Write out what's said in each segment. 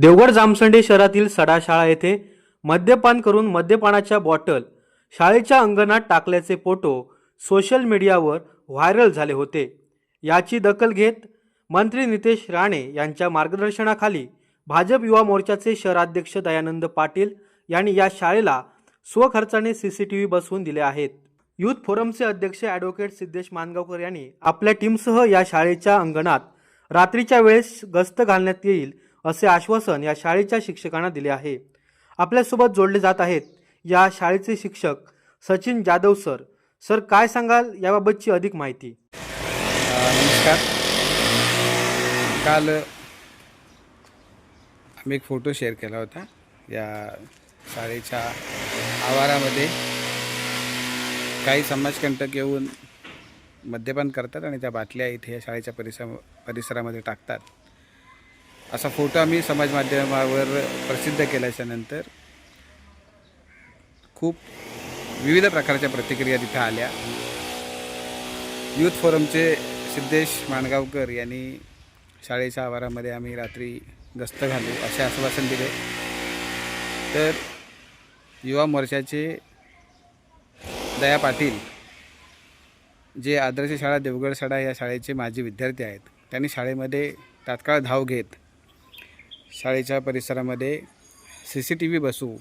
देवगड जामसंडे शहरातील सडा शाळा येथे मद्यपान करून मद्यपानाच्या बॉटल शाळेच्या अंगणात टाकल्याचे फोटो सोशल मीडियावर व्हायरल झाले होते. याची दखल घेत मंत्री नितेश राणे यांच्या मार्गदर्शनाखाली भाजप युवा मोर्चाचे शहराध्यक्ष दयानंद पाटील यांनी या शाळेला स्वखर्चाने सी सी टी व्ही बसवून दिले आहेत. युथ फोरमचे अध्यक्ष ॲडव्होकेट सिद्धेश मानगावकर यांनी आपल्या टीमसह या शाळेच्या अंगणात रात्रीच्या वेळेस गस्त घालण्यात येईल असे आश्वासन या शाळेच्या शिक्षकांना दिले आहे. आपल्यासोबत जोडले जात आहेत या शाळेचे शिक्षक सचिन जाधव सर. सर काय सांगाल याबाबतची अधिक माहिती? नमस्कार. काल आम्ही एक फोटो शेअर केला होता. या शाळेच्या आवारामध्ये काही समाजकंटक येऊन मद्यपान करतात आणि त्या बाटल्या इथे या शाळेच्या परिसर परिसरामध्ये टाकतात. असा फोटो आम्ही समाज माध्यमावर प्रसिद्ध केल्याच्यानंतर खूप विविध प्रकारच्या प्रतिक्रिया तिथं आल्या. यूथ फोरमचे सिद्धेश माणगावकर यांनी शाळेच्या आवारामध्ये आम्ही रात्री गस्त घालू असे आश्वासन दिले. तर युवा मोर्चाचे दया पाटील जे आदर्श शाळा देवगड शाळा या शाळेचे माजी विद्यार्थी आहेत त्यांनी शाळेमध्ये तात्काळ धाव घेत शाळेच्या परिसरामध्ये सी सी टी व्ही बसू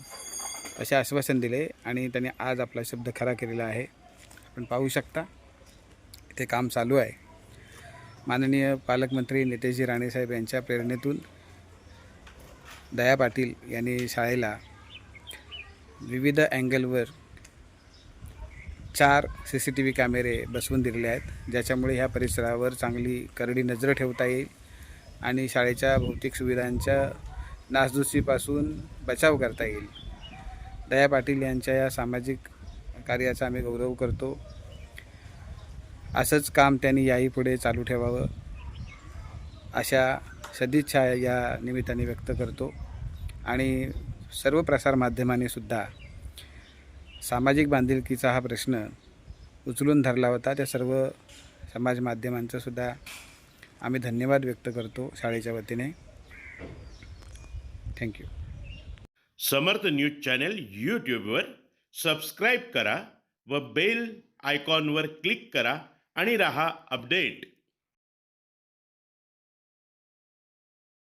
असे आश्वासन दिले आणि त्यांनी आज आपला शब्द खरा केलेला आहे. आपण पाहू शकता ते काम चालू आहे. माननीय पालकमंत्री नितेशजी राणेसाहेब यांच्या प्रेरणेतून दया पाटील यांनी शाळेला विविध अँगलवर चार सी सी टी व्ही कॅमेरे बसवून दिलेले आहेत ज्याच्यामुळे ह्या परिसरावर चांगली करडी नजर ठेवता येईल. आणि शाळेच्या भौतिक सुविधांच्या नासधुसीपासून बचाव करता येईल. दया पाटील यांच्या या सामाजिक कार्याचा आम्ही गौरव करतो. असंच काम त्यांनी याही पुढे चालू ठेवावं अशा सदिच्छा या निमित्ताने व्यक्त करतो. आणि सर्व प्रसारमाध्यमानेसुद्धा सामाजिक बांधिलकीचा हा प्रश्न उचलून धरला होता. त्या सर्व समाज माध्यमांचंसुद्धा आम्ही धन्यवाद व्यक्त करतो शाळेच्या वतीने. Thank you Samarth news channel यूट्यूबवर सबस्क्राईब करा व बेल आयकॉनवर क्लिक करा आणि रहा अपडेट.